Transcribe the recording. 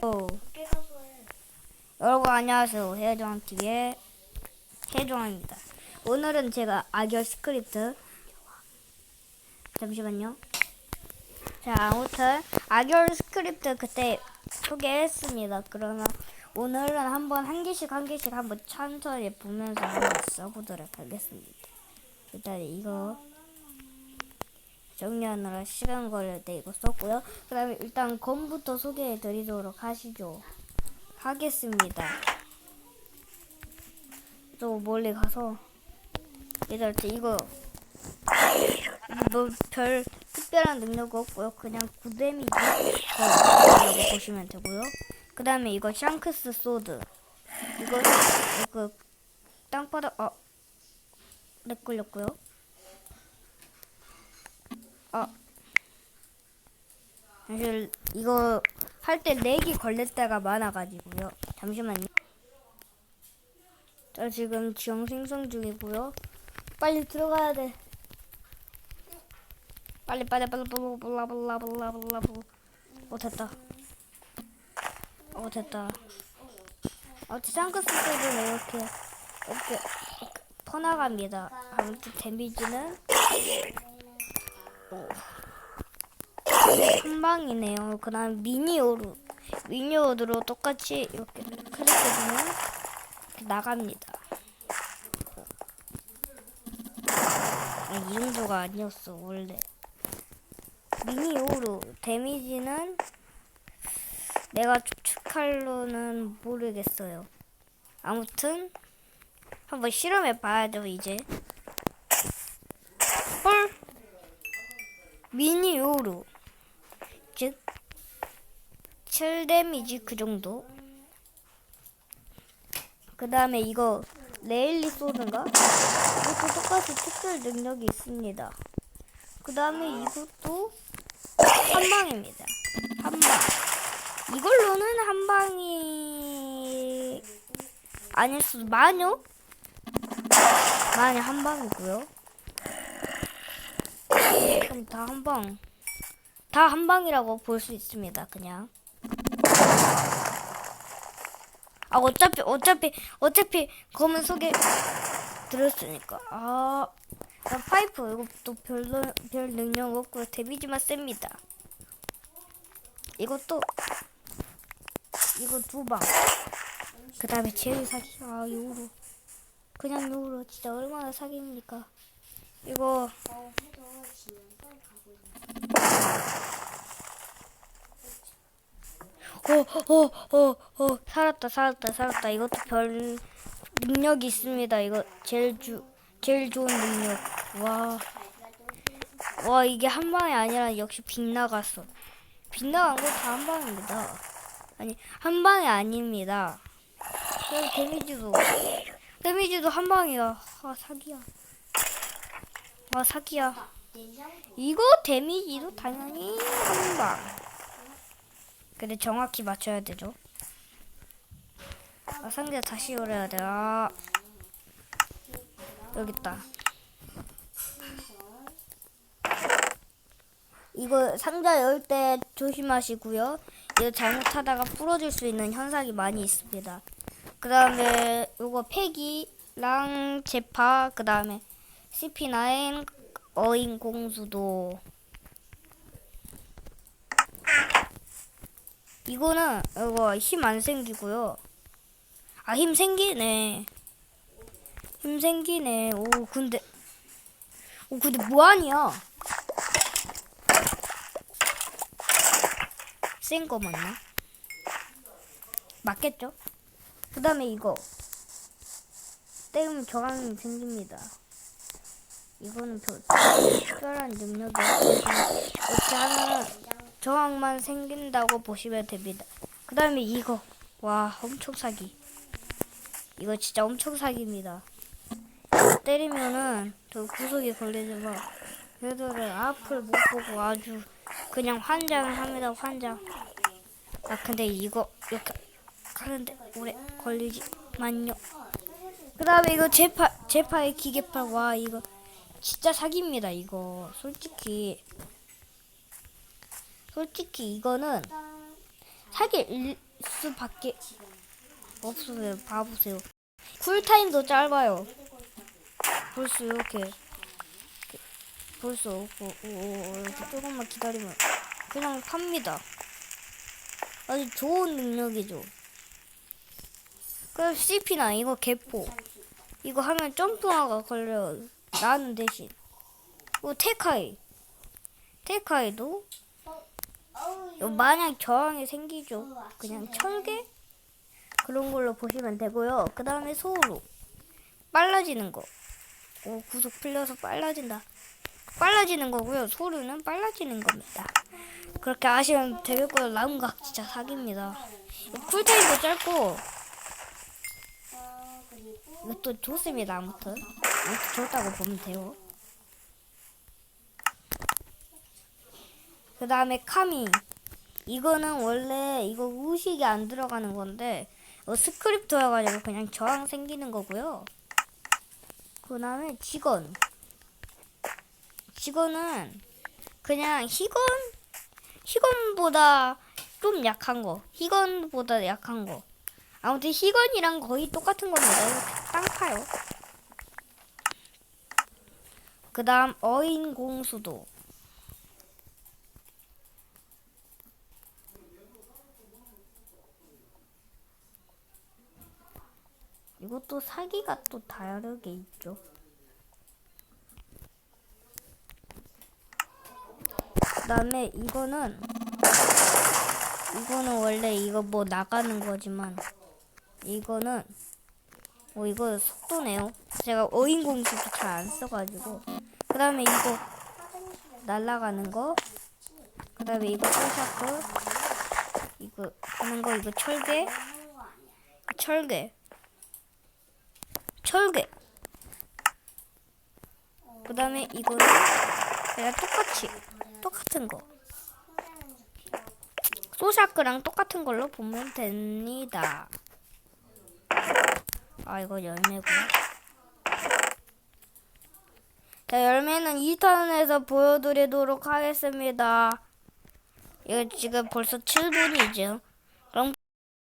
해. 여러분 안녕하세요. 해조왕 TV의 해조왕입니다. 오늘은 제가 악열 스크립트 잠시만요. 자, 아무튼 악열 스크립트 그때 소개했습니다. 그러면 오늘은 한번 한 개씩 한 개씩 한번 천천히 보면서 한번 써보도록 하겠습니다. 일단 이거 정리하느라 시간 때 이거 썼고요. 그 다음에 일단 검부터 소개해 드리도록 하시죠. 하겠습니다. 또 멀리 가서 얘들 때 이거 뭐 별 특별한 능력 없고요. 그냥 구데미지 라고 보시면 되고요. 그 다음에 이거 샹크스 소드 이거 그 땅바닥 아, 렉 걸렸고요. 아 사실 이거 할 때 렉이 걸릴 때가 많아가지고요. 잠시만요. 저 지금 지형 생성 중이고요. 빨리 들어가야 돼. 빨리 빨리 빨리 빨리 빨리 빨리 빨리 빨리 빨리 어 됐다. 어 됐다. 어 샹크스 소드는 이렇게 이렇게, 이렇게 퍼나갑니다. 아무튼 데미지는 오. 한 방이네요. 그 다음 미니오루. 미니오루로 똑같이 이렇게 클릭해주면 이렇게 나갑니다. 아, 이 정도가 아니었어, 원래. 미니오루. 데미지는 내가 추측할로는 모르겠어요. 아무튼, 한번 실험해 봐야죠, 이제. 헐! 미니오루. 즉, 7 데미지 그 정도. 그 다음에 이거 레일리 소드인가? 이것도 똑같이 특별 능력이 있습니다. 그 다음에 이것도 한 방입니다. 한 방. 이걸로는 한 방이 아닐 수도 마녀? 마녀 한 방이고요. 그럼 다 한 방. 다 한 방이라고 볼 수 있습니다. 그냥. 아 어차피 어차피 어차피 검은 속에 들었으니까 아, 아 파이프 이것도 별로 별 능력 없고 데미지만 셉니다. 이것도 이거 두 방. 그 다음에 제일 사기 아 요로 그냥 요로 진짜 얼마나 사기입니까? 이거 어. 어, 어, 어, 어, 살았다, 살았다, 살았다. 이것도 별 능력이 있습니다. 이거 제일 주, 제일 좋은 능력. 와, 와, 이게 한 방이 아니라 역시 빗나갔어. 빗나간 거 다 한 방입니다. 아니, 한 방이 아닙니다. 여기 데미지도, 데미지도 한 방이야. 아, 사기야. 아, 사기야. 이거 데미지도 당연히 한 방. 근데 정확히 맞춰야 되죠. 아, 상자 다시 열어야 돼. 아, 여기 있다. 이거 상자 열 때 조심하시고요. 이거 잘못하다가 부러질 수 있는 현상이 많이 있습니다. 그 다음에 이거 패기랑 제파, 그 다음에 CP9 어인 공수도 이거는 이거 힘 안 생기고요. 아 힘 생기네. 힘 생기네. 오 근데 오 근데 뭐하냐? 센 거 맞나? 맞겠죠? 그 다음에 이거 때리면 저항이 생깁니다. 이거는 별 특별한 능력이 없지만 이렇게 하면은 저항만 생긴다고 보시면 됩니다. 그 다음에 이거. 와, 엄청 사기. 이거 진짜 엄청 사기입니다. 때리면은 저 구석에 걸리지만 얘들은 앞을 못 보고 아주 그냥 환장을 합니다, 환장. 아, 근데 이거 이렇게 하는데 오래 걸리지만요. 그 다음에 이거 제파, 제파의 기계파. 와, 이거 진짜 사기입니다, 이거. 솔직히. 솔직히 이거는 사기 일, 수밖에 없어요. 봐보세요. 쿨타임도 짧아요. 벌써 이렇게 벌써 없고 오, 오, 이렇게 조금만 기다리면 그냥 팝니다. 아주 좋은 능력이죠. 그럼 CP나 이거 개포 이거 하면 점프화가 걸려요. 나는 대신 뭐 테카이 테카이도 마냥 저항이 생기죠. 그냥 철개 그런 걸로 보시면 되고요. 그 다음에 소우로 빨라지는 거. 오 구속 풀려서 빨라진다. 빨라지는 거고요. 소루는 빨라지는 겁니다. 그렇게 아시면 되겠고요. 라운각 진짜 사기입니다. 쿨타임도 짧고 이것도 좋습니다. 아무튼 이것도 좋다고 보면 돼요. 그 다음에 카미 이거는 원래 이거 의식이 안 들어가는 건데 스크립트여가지고 그냥 저항 생기는 거고요. 그 다음에 직원 직원은 그냥 희건 희건보다 좀 약한 거 희건보다 약한 거 아무튼 희건이랑 거의 똑같은 겁니다. 땅파요. 그 다음 어인 공수도. 이것도 사기가 또 다르게 있죠. 그 다음에 이거는 이거는 원래 이거 뭐 나가는 거지만 이거는 뭐 이거 속도네요. 제가 어인공수도 잘 안 써가지고 그 다음에 이거 날라가는 거. 그 다음에 이거 쏘샤크 이거 하는 거 이거 철개 철개 철개 그 다음에 이거는 그냥 똑같이 똑같은 거 소샤크랑 똑같은 걸로 보면 됩니다. 아 이거 열매고. 자 열매는 2탄에서 보여드리도록 하겠습니다. 이거 지금 벌써 7분이죠.